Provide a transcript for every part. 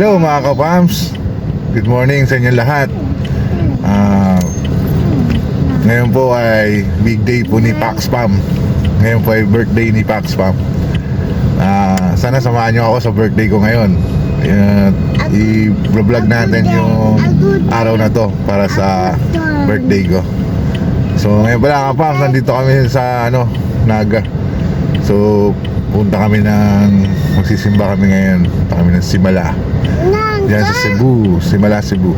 Hello mga kapams Good morning sa inyo lahat. Ah, Ngayon po ay big day po ni Pax Pam. Ngayon po ay birthday ni Pax Pam. Ah, Sana samahan nyo ako sa birthday ko ngayon. Uh, I-vlog natin yung araw na to para sa birthday ko. So ngayon pala kapams Nandito kami sa ano Naga. So punta kami ng Magsisimba kami ngayon. Punta kami ng Simala Diyan sa Cebu, Simala, Cebu.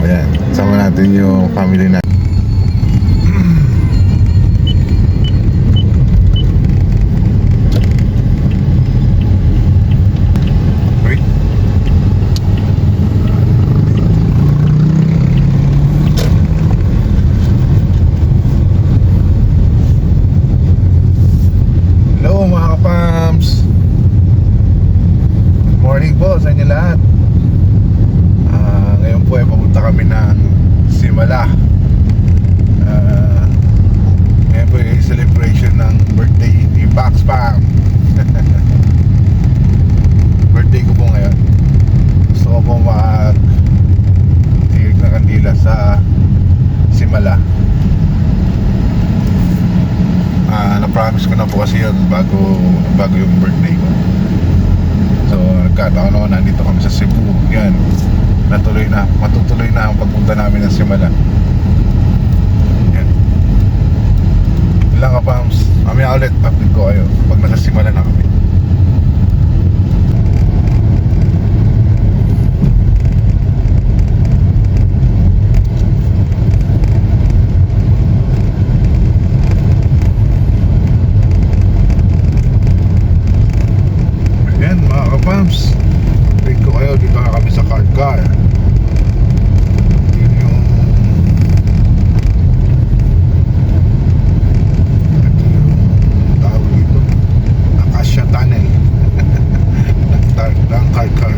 Ayan, sama natin yung family natin. Uy. Hello mga kapams Good morning po sa inyo lahat Ah, Ngayon po ay papunta kami ng Simala Ah, Ngayon po ay celebration ng birthday ni Pax Pam Birthday ko po ngayon Gusto ko po mag Tirig na kandila sa Simala Ah, na-promise ko na po kasi yun bago bago yung birthday ko. So, nagkataon ako nandito kami sa Cebu. Yan. Natuloy na. Matutuloy na ang pagpunta namin ng Simala. Yan. Ilang ka, Pams. Mamaya ulit, update ko kayo pag nasa Simala na kami. Ayan mga kapams Update ko kayo dito na kami sa car car Yun yung Ito yung tawag dito Acacia Tunnel ng, tar- ng car car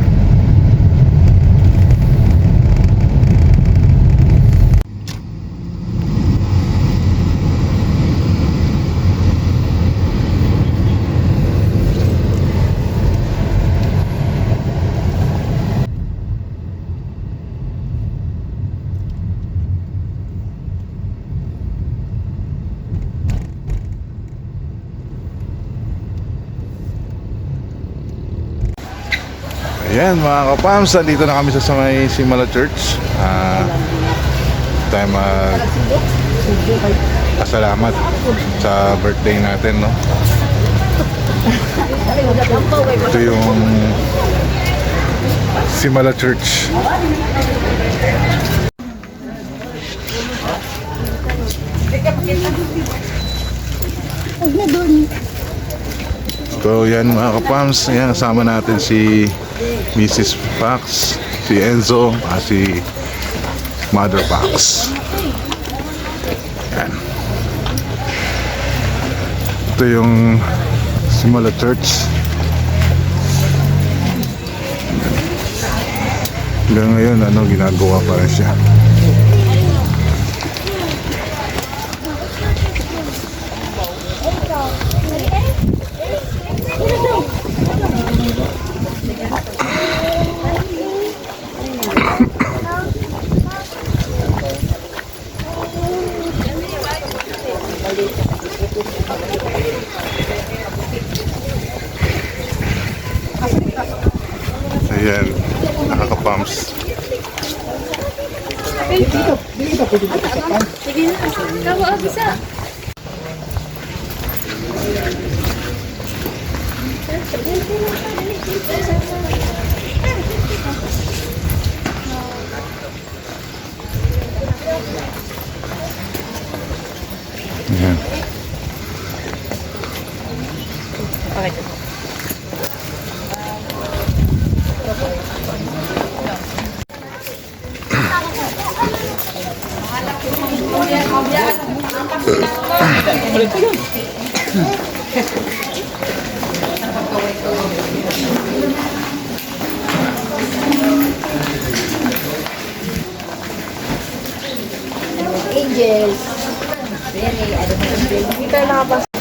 Ayan mga kapams Nandito na kami sa sa may Simala Church. Ah tayo mag pasalamat sa birthday natin no? Ito yung Simala Church. So yan mga kapams, yan kasama natin si Mrs. Pax, si Enzo, at si Mother Pax. Yan. Ito yung Simula Church. Hanggang ngayon, ano, ginagawa pa rin siya. Sige na. Kamu ang bisa. Ayan. Angels. Very, I don't know. Hindi tayo nakapasok.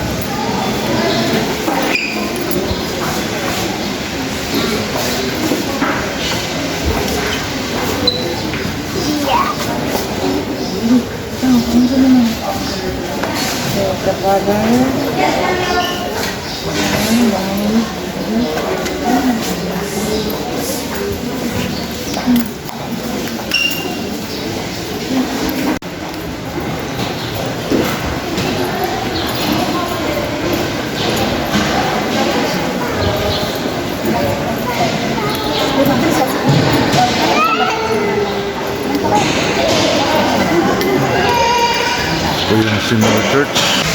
Father. Ito yung Simula Church.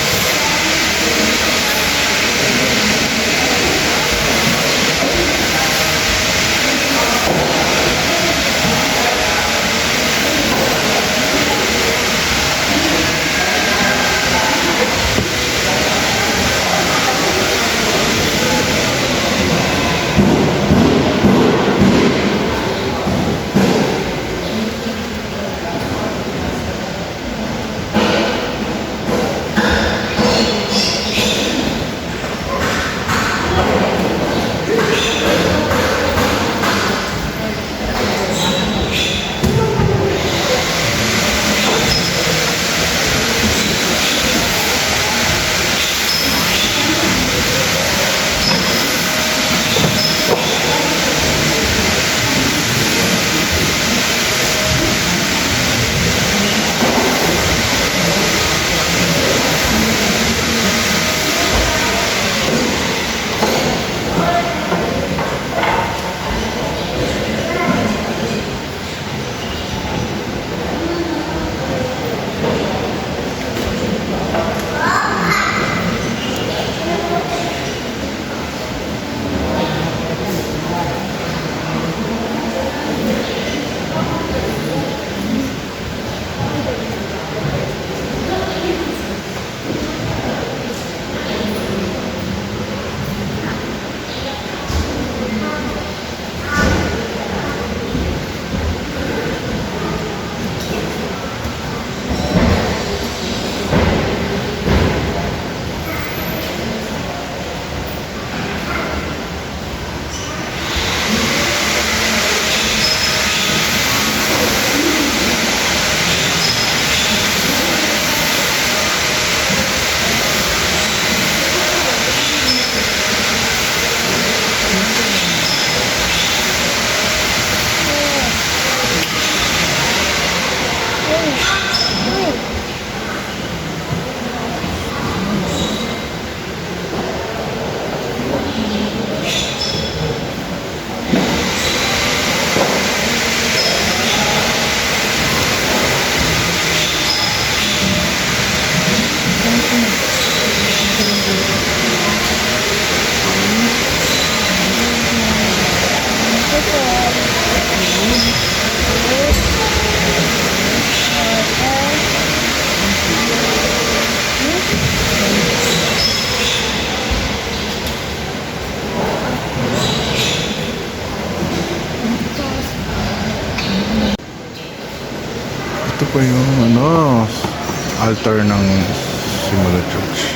Pa yung ano, altar ng Simula Church.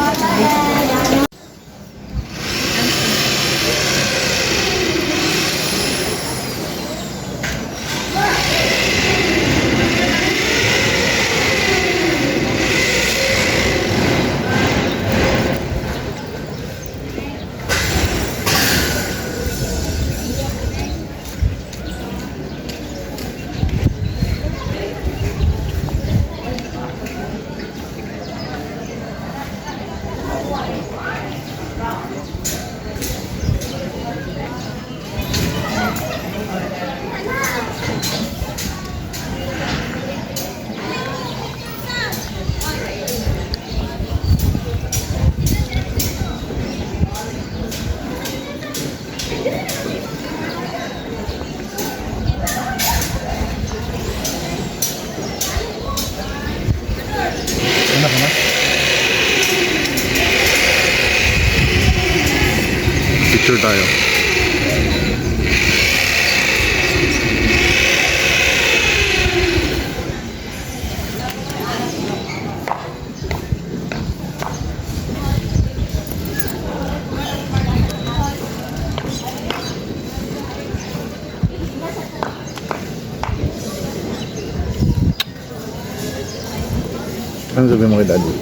Ano sabi mo kay daddy?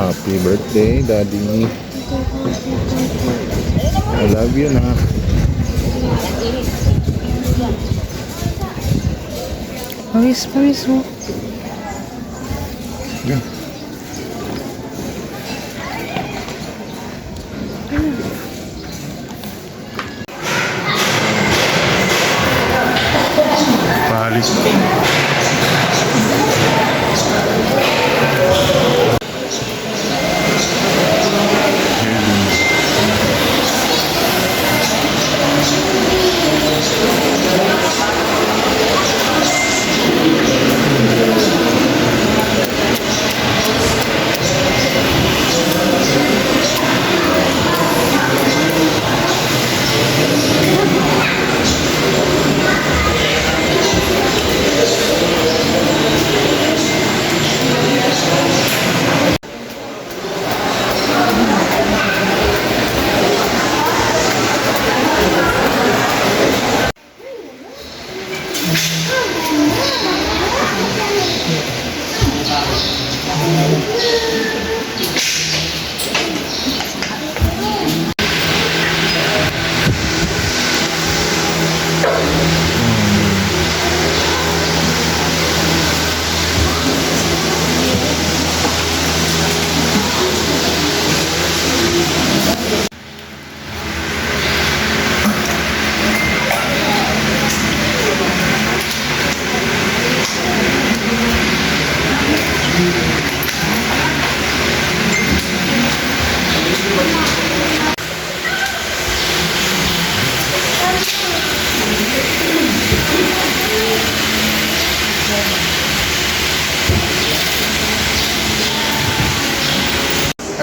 Happy birthday, daddy. I love you na. Pawis, pawis mo. Yan. Thank you.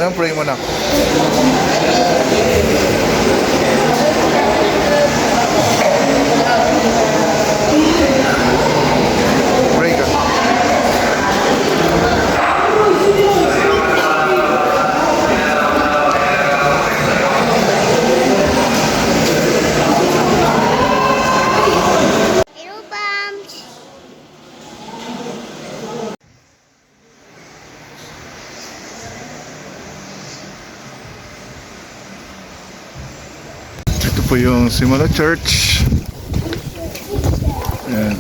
Anong pray mo na? Po yung Simula Church. Ayan.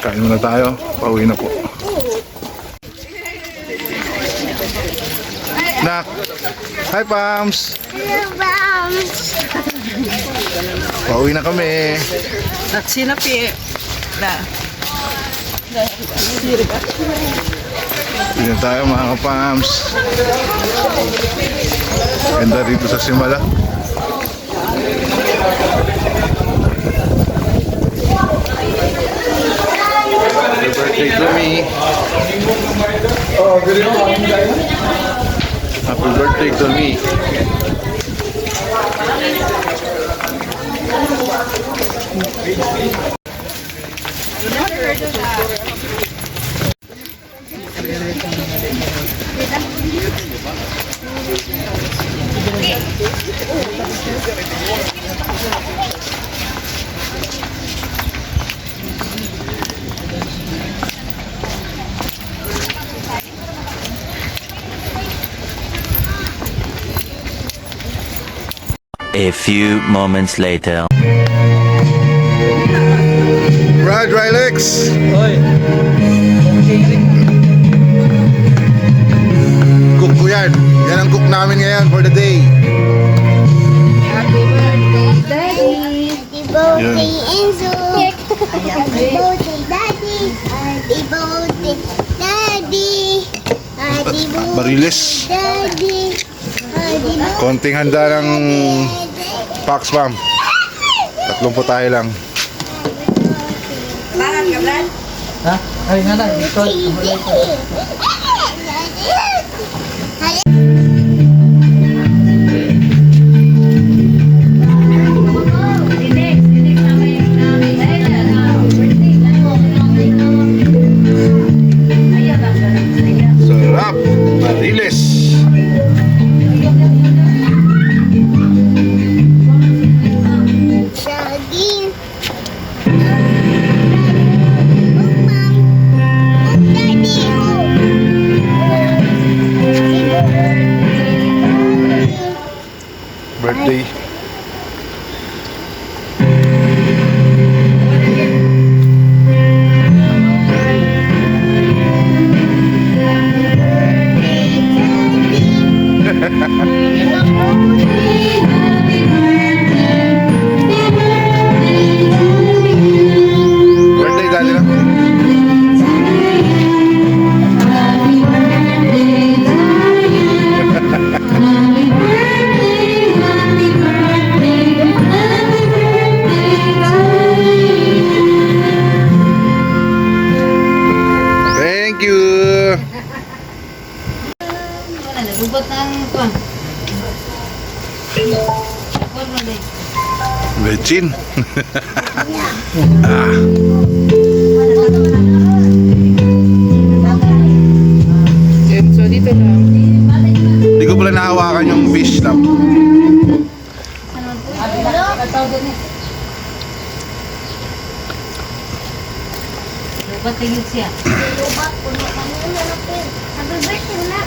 Kain muna tayo. Pauwi na po. Nak! Hi, Pams! Hello, Bums. Pauwi na kami. At sinapi. Na. Hindi na tayo mga kapams. Ganda dito sa Simala. Happy birthday to me. Happy birthday to me. A few moments later. Ride right, Alex. Oi. Yan. Yan ang cook namin ngayon for the day. Happy birthday, Yun. Enzo. Happy birthday, Daddy. Happy birthday, Daddy. Happy birthday, Bariles. Daddy. Happy birthday. Konting handa ng Pax Ma'am. Tatlong po tayo lang. Bakit ka, Brad? Ha? Ay, nga na. Ito. Nahawakan yung fish lang. Ba't tingin siya? Happy birthday, na.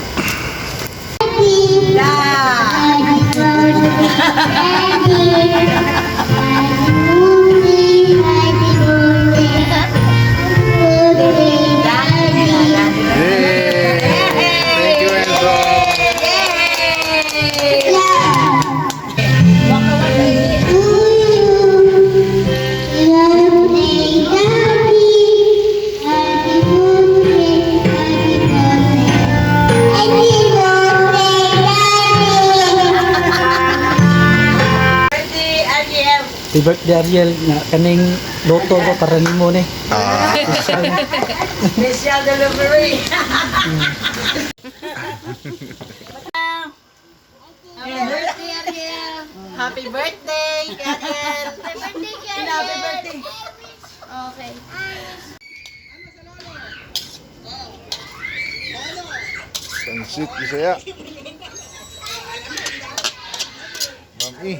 Yay! Happy birthday, Ariel. Nga, kaning loto ko para nimo ni. Ah, Special delivery. Happy birthday, Ariel. Happy birthday, Happy birthday. Okay. Pansit Bisaya. Mami.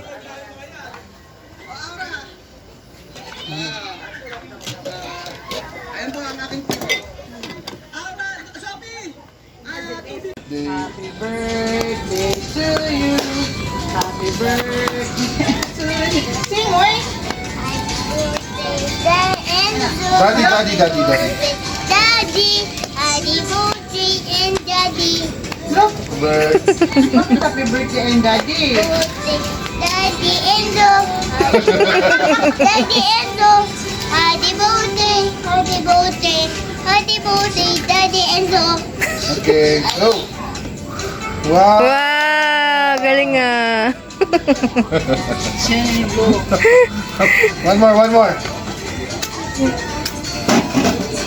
Day. Happy birthday to you. Happy birthday to you. Sing, boy. Daddy, daddy, daddy, daddy. Daddy, Daddy, Mochi, and Daddy. Look, happy birthday and daddy. Daddy, Enzo. Daddy, Enzo. Daddy, Mochi, Daddy, Enzo. Okay, go. Wow. Wow, galing ah. One more, one more.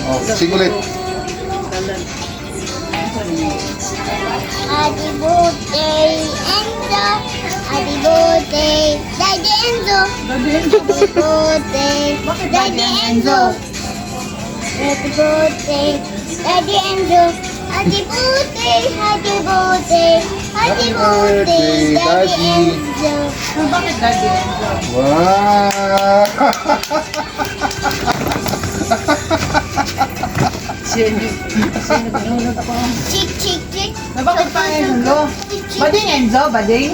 Oh, sing ulit. Daddy, Mochi, Enzo. Daddy, Mochi, Daddy, Enzo. Daddy, Mochi, Daddy, Enzo. Happy birthday, Daddy Enzo. Happy birthday, happy birthday, happy birthday, Daddy Enzo. Bakit daddy? Wow. Sino? Sino tinulog ako? Chick, chick, chick. Na bakit pa Enzo? Bading Enzo, bading?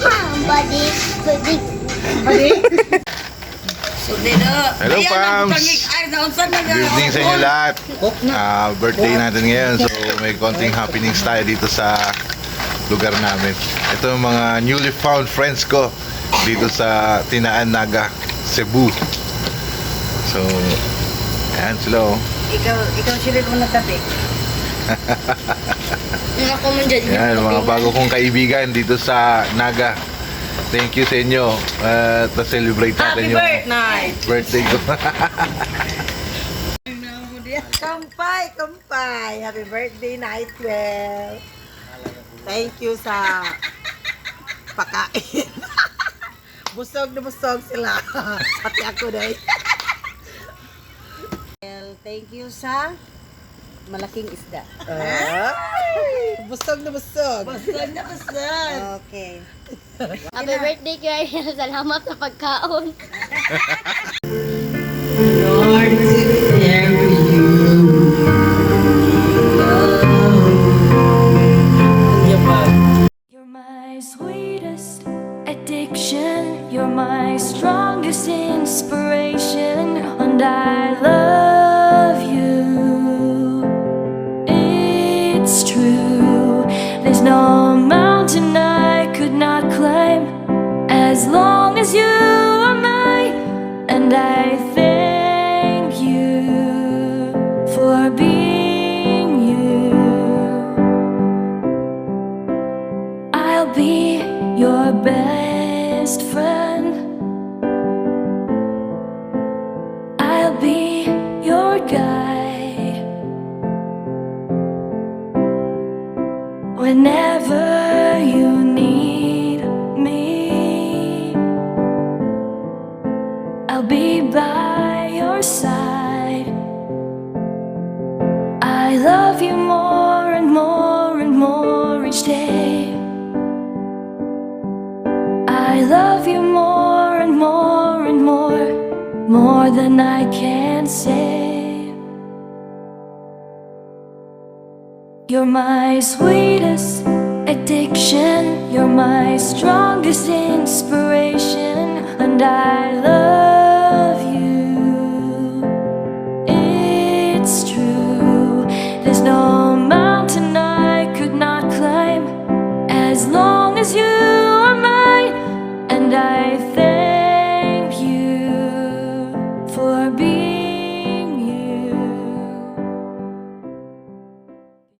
Ha, buddy, buddy. Bading? Hello, Pams. Good evening sa inyo lahat. Ah, birthday natin ngayon. So, may konting happenings tayo dito sa lugar namin. Ito yung mga newly found friends ko dito sa Tinaan Naga, Cebu. So, ayan sila oh. Ikaw, ikaw sila kung ko man dyan. Ayan, mga bago kong kaibigan dito sa Naga. Thank you sa inyo. Uh, to celebrate natin Happy yung birthday! birthday ko. Kampay, kampay. Happy birthday, Nightwell. Thank you sa pakain. busog na busog sila. Pati ako dahil. Well, thank you sa malaking isda. busog na busog. Busog na busog. Okay. Happy birthday, Ariel. Salamat sa pagkaon. Lord, as long as you are mine. And I thank love you more and more and more, more than I can say. You're my sweetest addiction, you're my strongest inspiration, and I love